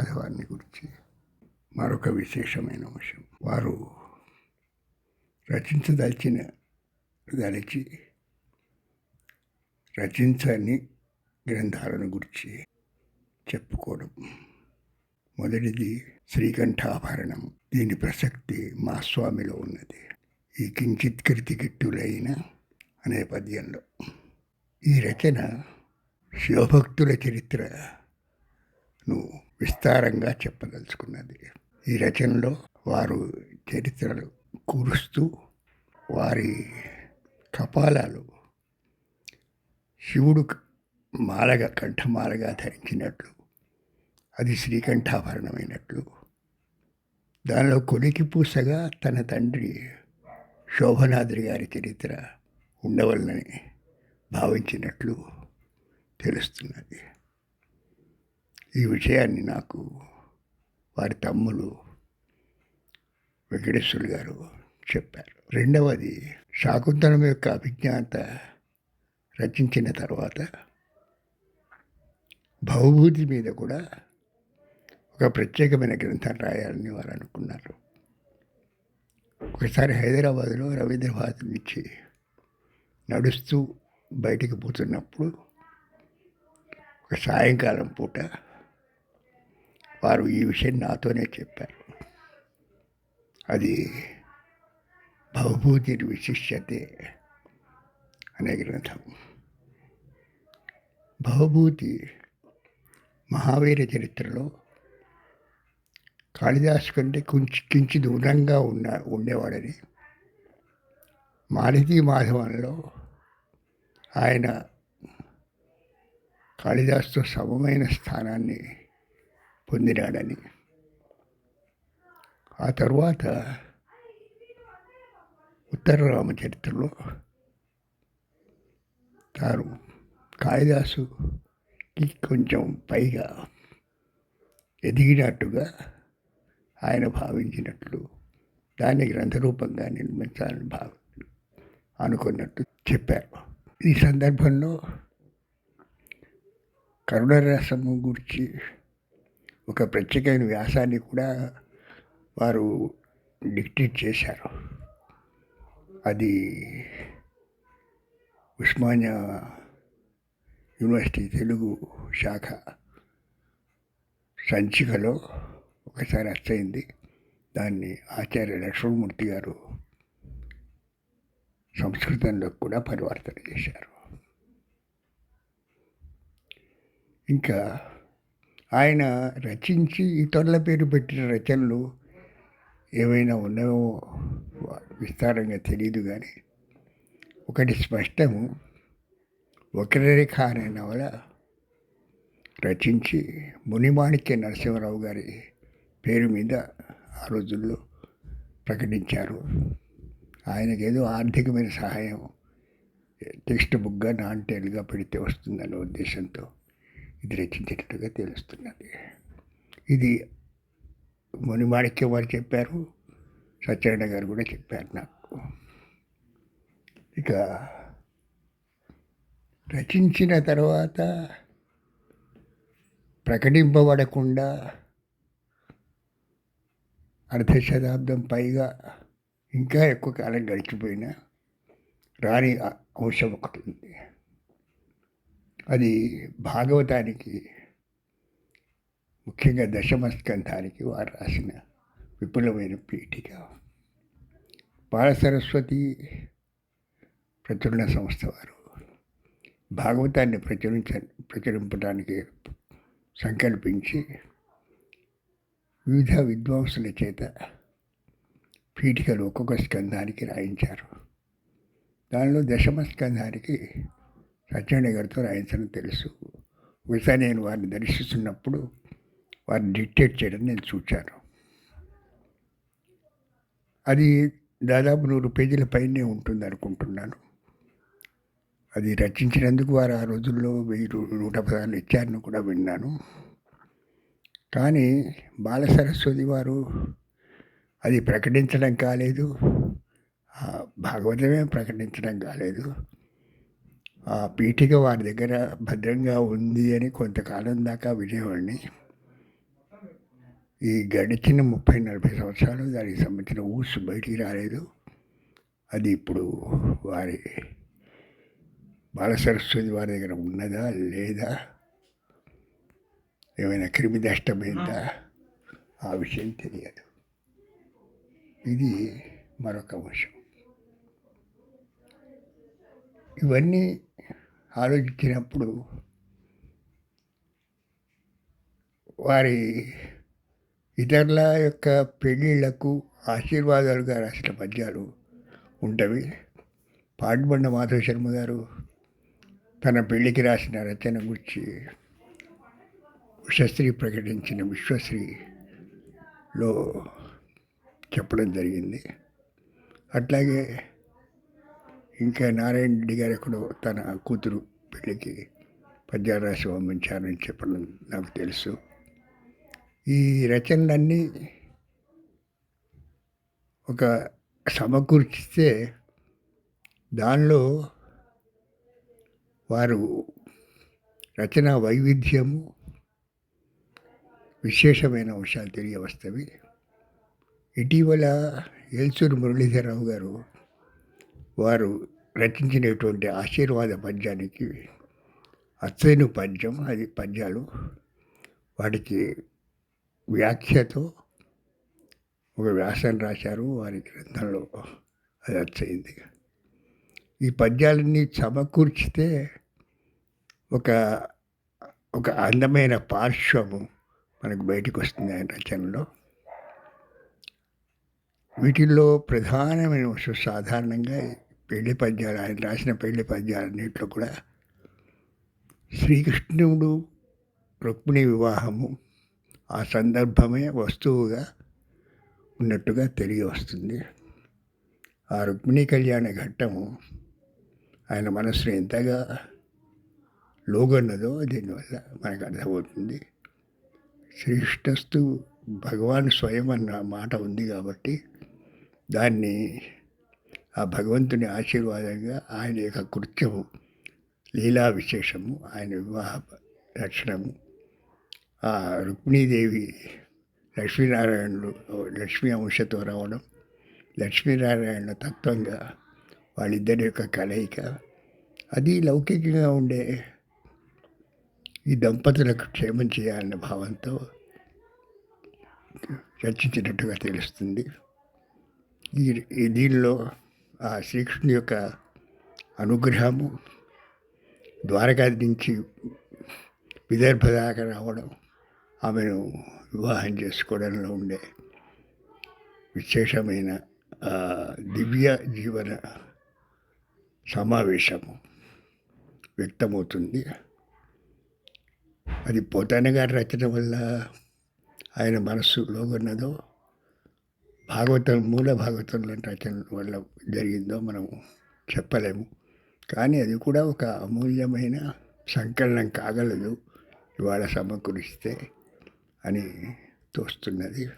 మాధవాన్ని గురించి మరొక విశేషమైన అంశం. వారు రచించదలిచిన దలిచి రచించని గ్రంథాలను గురించి చెప్పుకోవడం. మొదటిది శ్రీకంఠాభరణం. దీని ప్రసక్తి మా స్వామిలో ఉన్నది. ఈ కించిత్ కృతికిట్టులైన అనే పద్యంలో. ఈ రచన శివభక్తుల చరిత్రను విస్తారంగా చెప్పదలుచుకున్నది. ఈ రచనలో వారు చరిత్రలు కూరుస్తూ వారి కపాలాలు శివుడు మాలగా కంఠమాలగా ధరించినట్లు అది శ్రీకంఠాభరణమైనట్లు దానిలో కొలికి పూసగా తన తండ్రి శోభనాద్రి గారి చరిత్ర ఉండవలనని భావించినట్లు తెలుస్తున్నది. ఈ విషయాన్ని నాకు వారి తమ్ములు వెంకటేశ్వరులు గారు చెప్పారు. రెండవది శాకుంతలం యొక్క అభిజ్ఞాత రచించిన తర్వాత భవభూతి మీద కూడా ఒక ప్రత్యేకమైన గ్రంథం రాయాలని వారు అనుకున్నారు. ఒకసారి హైదరాబాద్లో రవీంద్రభారత్ నుంచి నడుస్తూ బయటికి పోతున్నప్పుడు ఒక సాయంకాలం పూట వారు ఈ విషయం నాతోనే చెప్పారు. అది భవభూతి విశిష్యతే అనే గ్రంథం. భవభూతి మహావీర చరిత్రలో కాళిదాసు కంటే కొంచెం కించి దూరంగా ఉన్న ఉండేవాడని మాలతీ మాధవంలో ఆయన కాళిదాసుతో సమమైన స్థానాన్ని పొందినాడని. ఆ తర్వాత ఉత్తర రామచరిత్రలో తాను కాళిదాసుకి కొంచెం పైగా ఎదిగినట్టుగా ఆయన భావించినట్లు దాన్ని గ్రంథరూపంగా నిర్మించాలని భావి అనుకున్నట్టు చెప్పారు. ఈ సందర్భంలో కరుణరసము గురించి ఒక ప్రత్యేకమైన వ్యాసాన్ని కూడా వారు డిక్టేట్ చేశారు. అది ఉస్మానియా యూనివర్సిటీ తెలుగు శాఖ సంచికలో ఒకసారి అచ్చయింది దాన్ని ఆచార్య లక్ష్మణమూర్తి గారు సంస్కృతంలో కూడా పరివర్తన చేశారు. ఇంకా ఆయన రచించి ఇతరుల పేరు పెట్టిన రచనలు ఏమైనా ఉన్నాయో విస్తారంగా తెలియదు కానీ ఒకటి స్పష్టము. వక్రరేఖ అనే నవల రచించి మునిమాణిక్య నరసింహరావు గారి పేరు మీద ఆ రోజుల్లో ప్రకటించారు. ఆయనకి ఏదో ఆర్థికమైన సహాయం టెక్స్ట్ బుక్గా నాన్ టైల్గా పెడితే వస్తుందనే ఉద్దేశంతో. ఇది రచించినట్టుగా తెలుస్తున్నది. ఇది మునిమాణిక్యం వారు చెప్పారు సత్యనారాయణ గారు కూడా చెప్పారు నాకు. ఇక రచించిన తర్వాత ప్రకటింపబడకుండా అర్ధ శతాబ్దం పైగా ఇంకా ఎక్కువ కాలం గడిచిపోయినా రాణి అంశం ఒకటి ఉంది. అది భాగవతానికి ముఖ్యంగా దశమస్కంధానికి వారు రాసిన విపులమైన పీఠిక. బాలసరస్వతి ప్రచురణ సంస్థ వారు. భాగవతాన్ని ప్రచురించ ప్రచురింపడానికి సంకల్పించి వివిధ విద్వాంసుల చేత పీఠికలు ఒక్కొక్క స్కంధానికి రాయించారు. దానిలో దశమ స్కంధానికి సత్యనారాయణ గారితో రాయించడం తెలుసు. ఒకసారి నేను వారిని దర్శిస్తున్నప్పుడు వారిని డిక్టేట్ చేయడం నేను చూచాను. అది దాదాపు నూరు పేజీల పైనే ఉంటుంది అనుకుంటున్నాను. అది రచించినందుకు వారు ఆ రోజుల్లో వెయ్యి నూట పదాలు ఇచ్చారని కూడా విన్నాను. కానీ బాల సరస్వతి వారు అది ప్రకటించడం కాలేదు. భాగవతమే ప్రకటించడం కాలేదు. ఆ పీఠిక వారి దగ్గర భద్రంగా ఉంది అని కొంతకాలం దాకా విజయవాడిని ఈ గడిచిన ముప్పై నలభై సంవత్సరాలు దానికి సంబంధించిన ఊసు బయటికి రాలేదు. అది ఇప్పుడు వారి బాల సరస్వతి వారి దగ్గర ఉన్నదా లేదా? ఏమైనా క్రిమి నష్టమైందా ఆ విషయం తెలియదు. ఇది మరొక అంశం. ఇవన్నీ ఆలోచించినప్పుడు వారి ఇతరుల యొక్క పెళ్ళిళ్ళకు ఆశీర్వాదాలుగా రాసిన పద్యాలు ఉంటవి పాడుబండ మాధవ శర్మ గారు తన పెళ్ళికి రాసిన రచన గురించి ఉషశ్రీ ప్రకటించిన విశ్వశ్రీలో చెప్పడం జరిగింది. అట్లాగే ఇంకా నారాయణ రెడ్డి గారు ఎక్కడో తన కూతురు పెళ్ళికి పద్యాలు రాసి పంపించారని చెప్పడం నాకు తెలుసు. ఈ రచనలన్నీ ఒక సమకూర్చితే దానిలో వారు రచన వైవిధ్యము విశేషమైన అంశాలు తెలియవస్తవి. ఇటీవల ఏల్చూరు మురళీధరరావు గారు వారు రచించినటువంటి ఆశీర్వాద పద్యానికి అచ్చైన పద్యం అది పద్యాలు వాటికి వ్యాఖ్యతో ఒక వ్యాసం రాశారు. వారి గ్రంథంలో అది అచ్చయింది. ఈ పద్యాలన్నీ సమకూర్చితే ఒక ఒక అందమైన పార్శ్వము మనకు బయటకు వస్తుంది ఆయన రచనలో. వీటిల్లో ప్రధానమైన సాధారణంగా పెళ్ళి పద్యాలు ఆయన రాసిన పెళ్ళి పద్యాలన్నింటిలో కూడా శ్రీకృష్ణుడు రుక్మిణి వివాహము ఆ సందర్భమే వస్తువుగా ఉన్నట్టుగా తెలియవస్తుంది. ఆ రుక్మిణి కళ్యాణ ఘట్టము ఆయన మనసును ఎంతగా లోగన్నదో దీనివల్ల మనకు అర్థమవుతుంది. శ్రేష్టస్తు భగవాన్ స్వయం అన్న మాట ఉంది కాబట్టి దాన్ని ఆ భగవంతుని ఆశీర్వాదంగా ఆయన యొక్క కృత్యము లీలా విశేషము ఆయన వివాహ లక్షణము ఆ రుక్మిణీదేవి లక్ష్మీనారాయణులు లక్ష్మీ అంశతో రావడం లక్ష్మీనారాయణ తత్వంగా వాళ్ళిద్దరి యొక్క కలయిక అది లౌకికంగా ఉండే ఈ దంపతులకు క్షేమం చేయాలన్న భావంతో రచించినట్టుగా తెలుస్తుంది. ఈ దీనిలో ఆ శ్రీకృష్ణుని యొక్క అనుగ్రహము ద్వారకా నుంచి విదర్భ దాకా రావడం ఆమెను వివాహం చేసుకోవడంలో ఉండే విశేషమైన దివ్య జీవన సమావేశము వ్యక్తమవుతుంది. అది పోతాన గారి రచన వల్ల ఆయన మనస్సులో ఉన్నదో భాగవతం మూల భాగవతం లాంటి రచనల వల్ల జరిగిందో మనం చెప్పలేము. కానీ అది కూడా ఒక అమూల్యమైన సంకలనం కాగలదు ఇవాళ సమకూరిస్తే అని తోస్తున్నది.